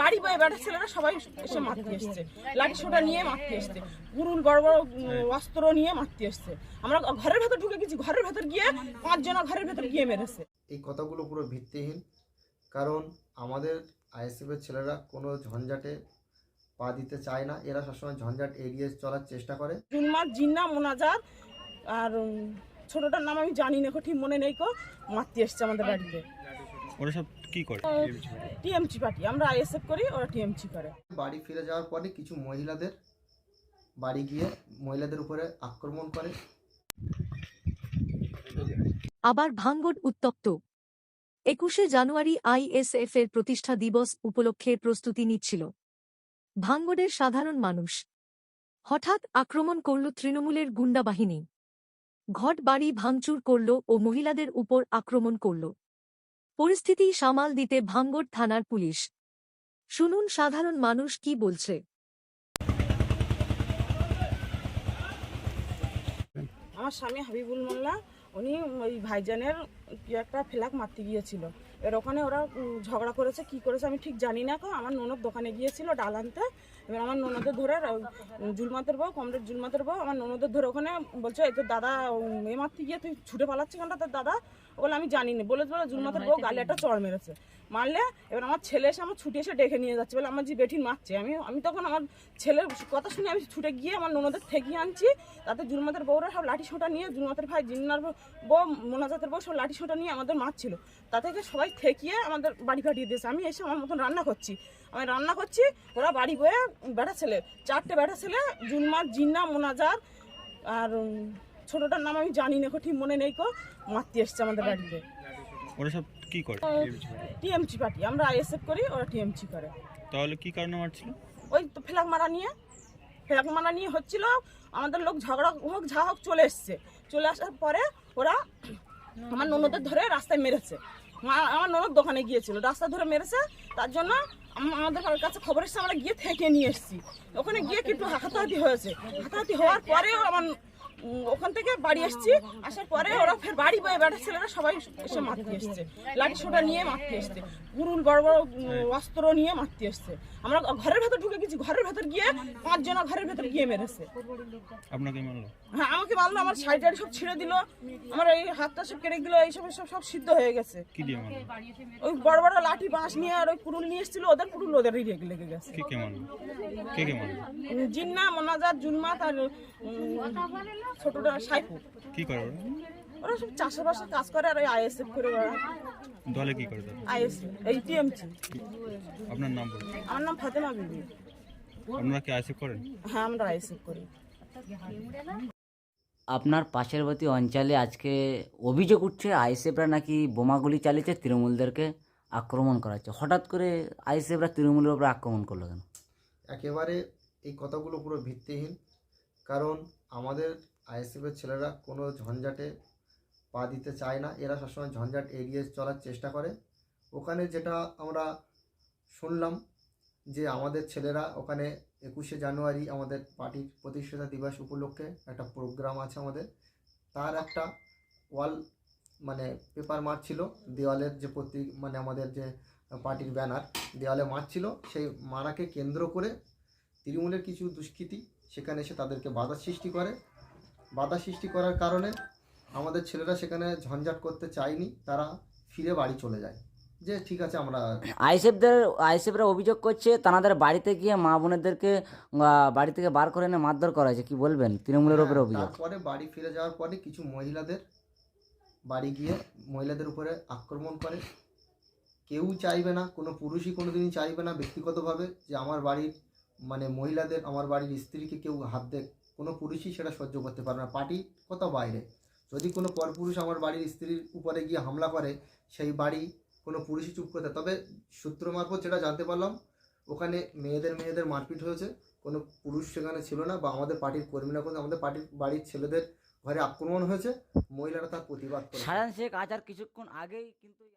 বাড়ি বয়ে বেটা ছেলেরা সবাই এসে মারতে এসছে। লাঠি সোটা নিয়ে মারতে এসছে। পুরুল বড় বড় অস্ত্র নিয়ে মারতে এসছে। আমরা ঘরের ভেতর ঢুকে গেছি ঘরের ভেতর গিয়ে পাঁচজনা ঘরের ভেতর গিয়ে মেরেছে। এই কথাগুলো পুরো ভিত্তিহীন কারণ আমাদের আইএসএফের ছেলেরা কোনো ঝঞ্ঝাটে পা দিতে চায় না। এরা সবসময় ঝঞ্ঝাট এড়িয়ে চলার চেষ্টা করে। জুনমার জিন্না মোনাজার আর ছোটটার নাম আমি জানি না কো, ঠিক মনে নেই কো মারতে এসছে আমাদের বাড়িতে। ওরা সব কি করে? TMC party. আমরা আইএসএফ করি ওরা টিএমসি করে। বাড়ি ফিরে যাওয়ার পরে কিছু মহিলাদের বাড়ি গিয়ে মহিলাদের উপরে আক্রমণ করে। আবার ভাঙ্গড় উত্তপ্ত। একুশে জানুয়ারি আইএসএফ এর প্রতিষ্ঠা দিবস উপলক্ষে প্রস্তুতি নিচ্ছিল। ভাঙ্গড়ের সাধারণ মানুষ। হঠাৎ আক্রমণ করল তৃণমূলের গুন্ডা বাহিনী ঘট বাড়ি ভাঙচুর করল ও মহিলাদের উপর আক্রমণ করল। পরিস্থিতি সামাল দিতে ভাঙ্গর থানার পুলিশ। শুনুন সাধারণ মানুষ কি বলছে। আমার স্বামী হাবিবুল মোল্লা উনি ওই ভাইজানের কি একটা ফ্ল্যাগ মারতে গিয়েছিল। এর ওখানে ওরা ঝগড়া করেছে কি করেছে আমি ঠিক জানি না কো আমার ননদ দোকানে গিয়েছিল ডাল আনতে। এবার আমার ননদের ধরে জুলমাতের বউ কমরেড জুলমাতের বউ আমার ননদের ধরে ওখানে বলছে এই তোর দাদা এ মারতে গিয়ে তুই ছুটে পালাচ্ছি কেনটা তোর দাদা? ও বলে আমি জানি না বলে বলে জুলমাতের বউ গালে একটা চড় মেরেছে। মারলে এবার আমার ছেলে এসে আমার ছুটে এসে ডেকে নিয়ে যাচ্ছে। বলে, আমার যে বেঠিন মারছে। আমি আমি তখন আমার ছেলের কথা শুনে আমি ছুটে গিয়ে আমার ননদের ঠেকিয়ে আনছি। তাতে জুলমাতের বউরা সব লাঠি সোঁটা নিয়ে, জুলমাতের ভাই জিন্নার বউ, মোনাজাতের বউ সব লাঠি সোঁটা নিয়ে আমাদের মারছিল। তা থেকে সবাই ঠেকিয়ে আমাদের বাড়ি কাটিয়ে দিয়েছে। আমি এসে আমার মতন রান্না করছি। আমি রান্না করছি, ওরা বাড়ি বয়ে বেটা ছেলে, চারটে বেটা ছেলে জুলমার জিন্না মোনাজার আর ছোটটার নাম আমি জানি না ঠিক মনে নেই কো মারতে এসছে আমাদের বাড়িতে। ওরা সব কি করে? TMC party? আমরা আইএসএফ করি ওরা টিএমসি করে। তাহলে কি কারণে মারছিল? ওই তো ফ্ল্যাগ মারা নিয়ে। ফ্ল্যাগ মারা নিয়ে হচ্ছিল আমাদের লোক ঝগড়া হোক যা হোক চলে এসছে। চলে আসার পরে ওরা আমার ননদের ধরে রাস্তায় মেরেছে। আমার ননদ দোকানে গিয়েছিল রাস্তা ধরে মেরেছে। তার জন্য আমাদের কাছে খবর এসেছে আমরা গিয়ে থেকে নিয়ে এসেছি। ওখানে গিয়ে কিন্তু হাতাহাতি হয়েছে। হাতাহাতি হওয়ার পরেও আমার ওখান থেকে বাড়ি এসেছি আসার পরে ওরা ফের বাড়ি বয়ে বেটা ছেলেরা সবাই এসে মারতে এসছে। লাঠি সোটা নিয়ে মারতে এসছে। পুরুল বড় বড় অস্ত্র নিয়ে মারতে এসছে। আমরা ঘরের ভেতর ঢুকে গেছি ঘরের ভেতর গিয়ে পাঁচজনা ঘরের ভেতর গিয়ে মেরেছে। আপনাকে মারলো? হ্যাঁ আমাকে মারলো আমার শাড়ি টাড়ি সব ছিঁড়ে দিল। আমার এই হাতটা সব কেটে দিল এইসব সব সব সিদ্ধ হয়ে গেছে। কি দিয়ে মারলো? ওই বড় বড় লাঠি বাঁশ নিয়ে আর ওই পুরুল নিয়ে এসেছিল ওদের পুরুল ওদেরই লেগে গেছে। কে কে মারলো? কে কে মারলো? জিন্না মোনাজার জুনমাত আর ছোটটা সাইফু। কি করে ওরা? সব চাষবাসের কাজ করে আর ওই আইএসএফ করে ওরা। দলে কি করে আইএসএফ এই টিএমসি আপনার নাম বলুন। আমার নাম ফাতেমা বিবি। আপনারা কি আইসেফ করেন? হ্যাঁ আমরা আইএসএফ করি। আপনার পাশেরবর্তী অঞ্চলে আজকে অভিযোগ উঠছে আইএসএফরা নাকি বোমাগুলি চালিয়েছে তৃণমূলদেরকে আক্রমণ করা হচ্ছে হঠাৎ করে আইএসএফরা তৃণমূলের উপরে আক্রমণ করল কেন? একেবারে এই কথাগুলো পুরো ভিত্তিহীন। কারণ আমাদের আইএসএফের ছেলেরা কোনো ঝঞ্ঝাটে পা দিতে চায় না। এরা সবসময় ঝঞ্ঝাট এড়িয়ে চলার চেষ্টা করে। ওখানে যেটা আমরা শুনলাম যে আমাদের ছেলেরা ওখানে একুশে জানুয়ারি আমাদের পার্টির প্রতিষ্ঠাতা দিবস উপলক্ষে একটা প্রোগ্রাম আছে আমাদের। তার একটা ওয়াল মানে পেপার মারছিল দেওয়ালের যে প্রতি মানে আমাদের যে পার্টির ব্যানার, দেওয়ালে মারছিল সেই মারাকে কেন্দ্র করে তৃণমূলের কিছু দুষ্কৃতী সেখানে এসে তাদেরকে বাধা সৃষ্টি করে। বাধা সৃষ্টি করার কারণে আমাদের ছেলেরা সেখানে ঝঞ্ঝাট করতে চায়নি তারা ফিরে বাড়ি চলে যায়। যে ঠিক আছে আমরা আইসেফদের আইসেফরা অভিযোগ করছে তাদের বাড়িতে গিয়ে মা বোনেদেরকে বাড়ি থেকে বার করে এনে মারধর করা হয়েছে কি বলবেন? তৃণমূলের উপরে অভিযোগ। তারপরে বাড়ি ফিরে যাওয়ার পরে কিছু মহিলাদের বাড়ি গিয়ে মহিলাদের উপরে আক্রমণ করে। কেউ চাইবে না কোনো পুরুষই কোনো দিনই চাইবে না ব্যক্তিগতভাবে যে আমার বাড়ির মানে মহিলাদের, আমার বাড়ির স্ত্রীকে কেউ হাত দেখ কোনো পুরুষই সেটা সহ্য করতে পারবে না। পার্টি কোথাও বাইরে। যদি কোনো পরপুরুষ আমার বাড়ির স্ত্রীর উপরে গিয়ে হামলা করে, সেই বাড়ি কোনো পুরুষই চুপ করতে তবে সূত্র মারফত যেটা জানতে পারলাম, ওখানে মেয়েদের মেয়েদের মারপিট হয়েছে। কোনো পুরুষ সেখানে ছিল না বা আমাদের পার্টির কর্মীরা কোনো, আমাদের পার্টির বাড়ির ছেলেদের ঘরে আক্রমণ হয়েছে। মহিলারা তার প্রতিবাদ করে সাজান শেখ আজ আর কিছুক্ষণ আগেই কিন্তু